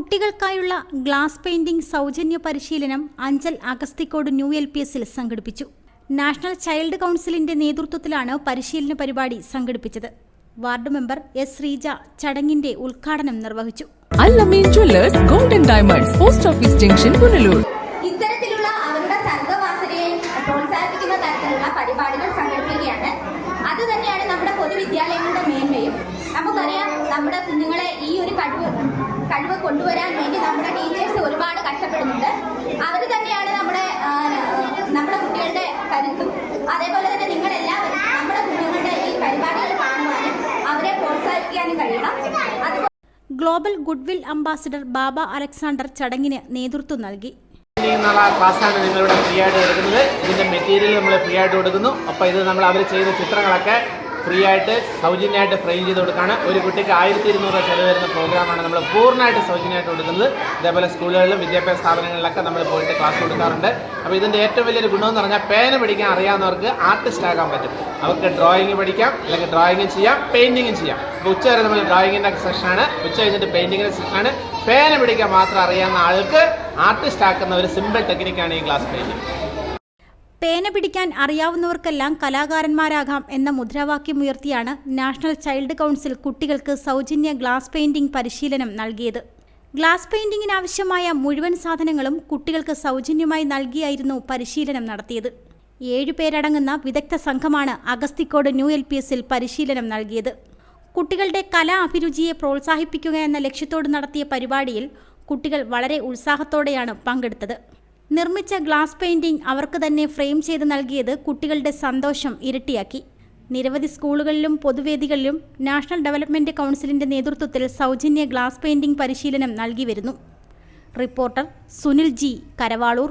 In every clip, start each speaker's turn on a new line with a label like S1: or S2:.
S1: കുട്ടികൾക്കായുള്ള glass painting സൗജന്യ പരിശീലനം Anchal Agasthikode new L P എസിൽ സംഘടിപ്പിച്ചു. നാഷണൽ ചൈൽഡ് കൗൺസിലിന്റെ നേതൃത്വത്തിലാണ് പരിശീലന പരിപാടി സംഘടിപ്പിച്ചത്. വാർഡ് മെമ്പർ എസ് ശ്രീജ ചടങ്ങിന്റെ ഉദ്ഘാടനം നിർവഹിച്ചു.
S2: Golden diamonds post office junction Punalur.
S3: ഇത്തരത്തിലുള്ള അവരുടെ സർഗവാസനയെ പ്രോത്സാഹിപ്പിക്കുന്ന തരത്തിലുള്ള പരിപാടികൾ സംഘടിപ്പിക്കുകയാണ്. അത് തന്നെയാണ് നമ്മുടെ പൊതുവിദ്യാലയങ്ങളുടെ മേന്മയും. നമുക്കറിയാം നമ്മുടെ കുഞ്ഞുങ്ങളെ ഈ ഒരു കഴിവ് കൊണ്ടുവരാൻ വേണ്ടി നമ്മുടെ ടീച്ചേഴ്സ് ഒരുപാട് കഷ്ടപ്പെടുന്നുണ്ട് അവർ തന്നെയാണ് നമ്മുടെ ആ, നമ്മുടെ കുട്ടികളുടെ കരുത്തും അതേപോലെ തന്നെ നിങ്ങളെല്ലാവരും നമ്മുടെ കുഞ്ഞുങ്ങളുടെ ഈ പരിപാടികൾ കാണുവാനും അവരെ പ്രോത്സാഹിപ്പിക്കാനും കഴിയണം അതുപോലെ
S1: global goodwill ambassador Baba Alexander ചടങ്ങിന് നേതൃത്വം നൽകി.
S4: എന്നുള്ള ക്ലാസ്സാണ് നിങ്ങളിവിടെ ഫ്രീ ആയിട്ട് കൊടുക്കുന്നത് ഇതിന്റെ മെറ്റീരിയൽ നമ്മൾ ഫ്രീ ആയിട്ട് കൊടുക്കുന്നു. അപ്പോൾ ഇത് നമ്മൾ അവർ ചെയ്ത ചിത്രങ്ങളൊക്കെ ഫ്രീ ആയിട്ട് സൗജന്യമായിട്ട് ഫ്രെയിം ചെയ്ത് കൊടുക്കുകയാണ് ഒരു കുട്ടിക്ക് ആയിരത്തി ഇരുന്നൂറ് രൂപ ചിലവ് വരുന്ന പ്രോഗ്രാമാണ് നമ്മൾ പൂർണമായിട്ട് സൗജന്യമായിട്ട് കൊടുക്കുന്നത്. ഇതേപോലെ സ്കൂളുകളിലും വിദ്യാഭ്യാസ സ്ഥാപനങ്ങളിലൊക്കെ നമ്മൾ പോയിട്ട് ക്ലാസ് കൊടുക്കാറുണ്ട്. അപ്പോൾ ഇതിന്റെ ഏറ്റവും വലിയൊരു ഗുണമെന്ന് പറഞ്ഞാൽ പേന പിടിക്കാൻ അറിയാവുന്നവർക്ക് ആർട്ടിസ്റ്റ് ആകാൻ പറ്റും. അവർക്ക് ഡ്രോയിങ് പഠിക്കാം അല്ലെങ്കിൽ ഡ്രോയിങ് ചെയ്യാം പെയിന്റിങ്ങും ചെയ്യാം. അപ്പോൾ ഉച്ച വരെ നമ്മൾ ഡ്രോയിങ്ങിന്റെ സെഷനാണ് ഉച്ച കഴിഞ്ഞിട്ട് പെയിന്റിങ്ങിന്റെ സെഷനാണ് പേന പിടിക്കാൻ മാത്രം അറിയാവുന്ന ആൾക്ക് ആർട്ടിസ്റ്റ് ആക്കുന്ന ഒരു സിമ്പിൾ ടെക്നിക്കാണ് ഈ ക്ലാസ് പെയിന്റിങ്
S1: പേന പിടിക്കാൻ അറിയാവുന്നവർക്കെല്ലാം കലാകാരന്മാരാകാം എന്ന മുദ്രാവാക്യം ഉയർത്തിയാണ് നാഷണൽ ചൈൽഡ് കൗൺസിൽ കുട്ടികൾക്ക് സൗജന്യ ഗ്ലാസ് പെയിന്റിംഗ് പരിശീലനം നൽകിയത്. ഗ്ലാസ് പെയിന്റിങ്ങിനാവശ്യമായ മുഴുവൻ സാധനങ്ങളും കുട്ടികൾക്ക് സൗജന്യമായി നൽകിയായിരുന്നു പരിശീലനം നടത്തിയത്. ഏഴുപേരടങ്ങുന്ന വിദഗ്ധ സംഘമാണ് അഗസ്തിക്കോട് ന്യൂ എൽ പി എസിൽ പരിശീലനം നൽകിയത്. കുട്ടികളുടെ കലാ അഭിരുചിയെ പ്രോത്സാഹിപ്പിക്കുക എന്ന ലക്ഷ്യത്തോട് നടത്തിയ പരിപാടിയിൽ കുട്ടികൾ വളരെ ഉത്സാഹത്തോടെയാണ് പങ്കെടുത്തത്. നിർമ്മിച്ച ഗ്ലാസ് പെയിന്റിംഗ് അവർക്ക് തന്നെ ഫ്രെയിം ചെയ്ത് നൽകിയത് കുട്ടികളുടെ സന്തോഷം ഇരട്ടിയാക്കി. നിരവധി സ്കൂളുകളിലും പൊതുവേദികളിലും നാഷണൽ ഡെവലപ്മെന്റ് കൗൺസിലിന്റെ നേതൃത്വത്തിൽ സൗജന്യ ഗ്ലാസ് പെയിന്റിംഗ് പരിശീലനം നൽകി വരുന്നു. Reporter Sunil G Karavaloor.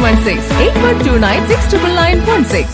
S2: 916 8129 69916.